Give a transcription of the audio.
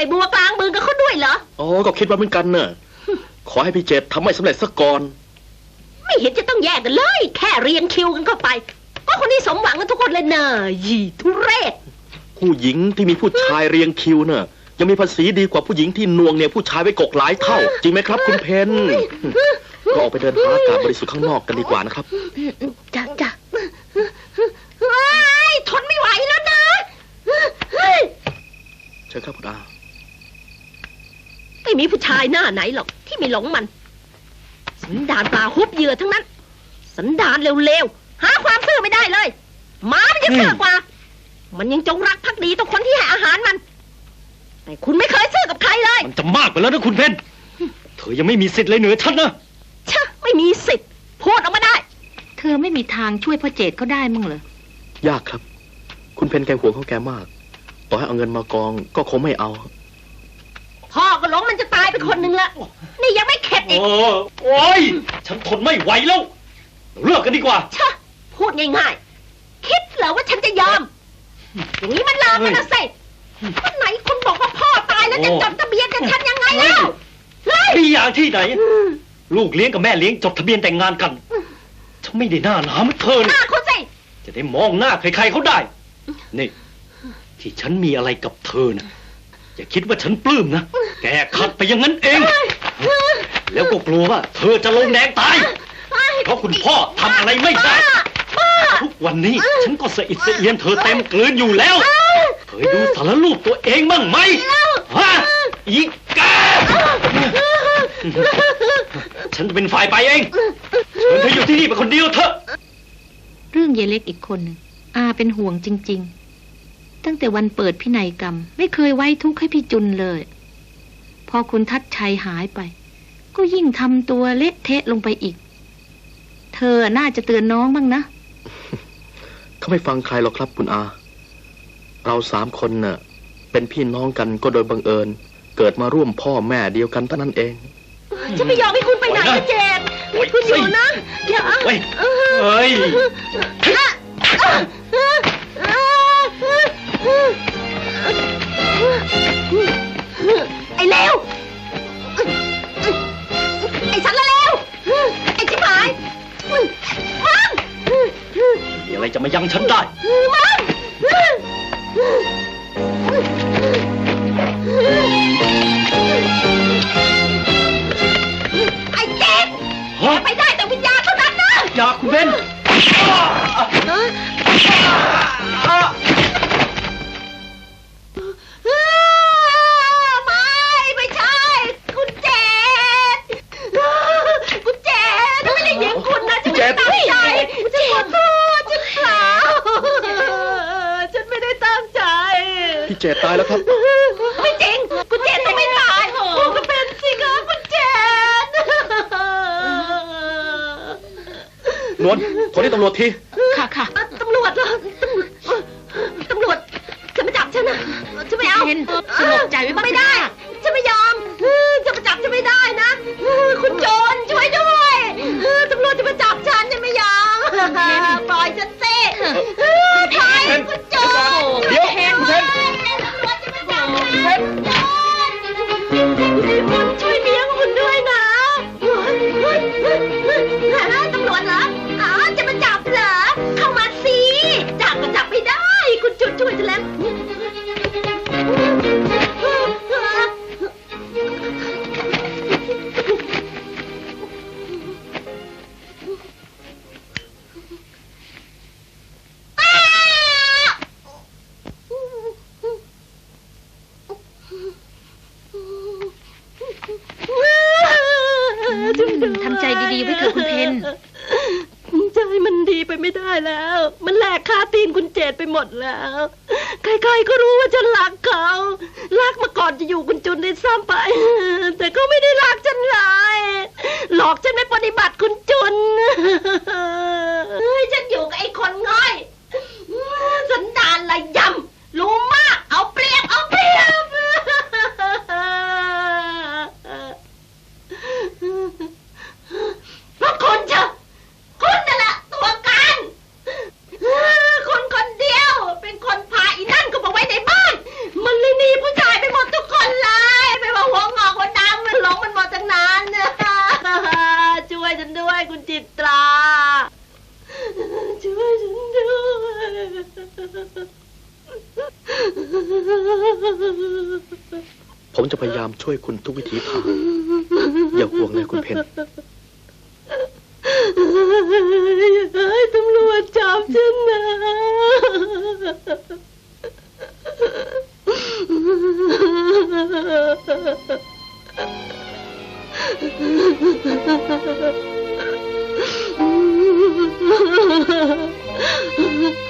ไม่บัวกลางมือกับเขาด้วยเหรอ อ๋อ ก็คิดว่าเหมือนกันเนอะขอให้พี่เจตทำให้สำเร็จซะก่อน ไม่เห็นจะต้องแยกกันเลย แค่เรียงคิวกันเข้าไป ก็คนนี้สมหวังกันทุกคนเลยเนอะยี่ทุเรศ ผู้หญิงที่มีผู้ชายเรียงคิวเนอะยังมีภาษีดีกว่าผู้หญิงที่นวงเนี่ยผู้ชายไว้กกหลายเท่า จริงไหมครับ คุณเพนก็ออกไปเดินหาอากาศบริสุทธิ์ข้างนอกกันดีกว่านะครับ จ้ะจ้ะเฮ้ยทนไม่ไหวแล้วนะเฮ้ยเชิญครับคุณอาไม่มีผู้ชายหน้าไหนหรอกที่ไม่หลงมัน สันดานปลาฮุบเหยื่อทั้งนั้น สันดานเร็วๆ หาความซื่อไม่ได้เลยหมามันจะซื่อกว่า มันยังจงรักภักดีต่อคนที่ให้อาหารมัน แต่คุณไม่เคยซื่อกับใครเลย มันจะมากไปแล้วนะคุณเพนเธอยังไม่มีสิทธิ์เลยเหนือฉันนะชะไม่มีสิทธิ์พูดออกมาได้ เธอไม่มีทางช่วยพ่อเจดเขาได้มั้งเหรอยากครับ คุณเพนแกห่วงเขาแกมาก ต่อให้เอาเงินมากองก็คงไม่เอา พ่อก็หลงมันจะตาย ไปคนหนึ่งละ นี่ยังไม่เข็ดอีก โอ้โอ้ยฉันทนไม่ไหวแล้วเราเลิกกันดีกว่า ชะ พูดง่ายๆ คิดเหรอว่าฉันจะยอม อย่างนี้มันลามกันนะสิวันไหนคุณบอกว่าพ่อตายแล้วจะโอ้จดทะเบียนกับฉันยังไงเล่าเฮ้ยมีอย่างที่ไหน ลูกเลี้ยงกับแม่เลี้ยงจดทะเบียนแต่งงานกันฉันไม่ได้หน้าหนาเหมือนเธอหนะน้าคุณสิ จะได้มองหน้าใครๆเขาได้ นี่ ที่ฉันมีอะไรกับเธอนะ อย่าคิดว่าฉันปลื้มนะ แกขัดไปอย่างนั้นเอง แล้วก็กลัวว่า เธอจะลงแดงตาย เพราะคุณพ่อทำอะไรไม่ได้บ้าทุกวันนี้ฉันก็สะอิดสะเอียนเธอเต็มกลืนอยู่แล้ว เคยดูสารรูปตัวเองบ้างไหมฮะอีแกฉันจะเป็นฝ่ายไปเองเชิญเธออยู่ที่นี่เป็นคนเดียวเถอะ เรื่องยายเล็กอีกคนหนึ่งอาเป็นห่วงจริง ๆ ตั้งแต่วันเปิดพินัยกรรม ไม่เคยไว้ทุกข์ให้พี่จุนเลย พอคุณทัดชัยหายไป ก็ยิ่งทำตัวเละเทะลงไปอีก เธอน่าจะเตือนน้องบ้างนะ เขาไม่ฟังใครหรอกครับคุณอา เราสามคนน่ะ เป็นพี่น้องกันก็โดยบังเอิญ เกิดมาร่วมพ่อแม่เดียวกันเท่านั้นเองฉันไม่ยอมให้คุณไปไหนนะเจนโอ๊ยคุณอยู่นะอย่าเฮ้ยเฮ้ย ไอ้เลวไอ้สันละเลวไอ้ชิบหายมึงมีอะไรจะมายังฉันได้มึงไอ้เจ็บฮะไปได้แต่วิญญาณเท่านั้นนะอยากคุณเบน พี่เจตตายแล้วครับ ไม่จริง คุณเจนต้องไม่ตายพูดก็เป็นสิคะคุณเจนนวลโทรที่ตำรวจที ค่ะค่ะตำรวจเหรอตำรวจจะมาจับฉันนะฉันไม่เอาเพนสงบใจไว้บ้างไม่ได้ฉันไได้แล้ว มันแหลกคาตีนคุณเจตไปหมดแล้ว ใครๆก็รู้ว่าฉันรักเขา รักมาก่อนจะอยู่คุณจุนได้ซ้ำไป แต่ก็ไม่ได้รักฉันเลยหลอกฉันไม่ปฏิบัติคุณจุนเฮ้ยฉันอยู่กับไอ้คนง่อย สันดานละยำรู้มาก เอาเปรียบเอาเปรียบ เพราะคนเชอะคุณนั่นแหละตัวการคนคนเดียว เป็นคนพาอีนั่นก็มาไว้ในบ้าน มันเลยหนีผู้ชายไปหมดทุกคน ผมจะพยายามช่วยคุณทุกวิถีทางอย่าห่วงเลยคุณเพนอย่าให้ตำรวจจับฉันนะค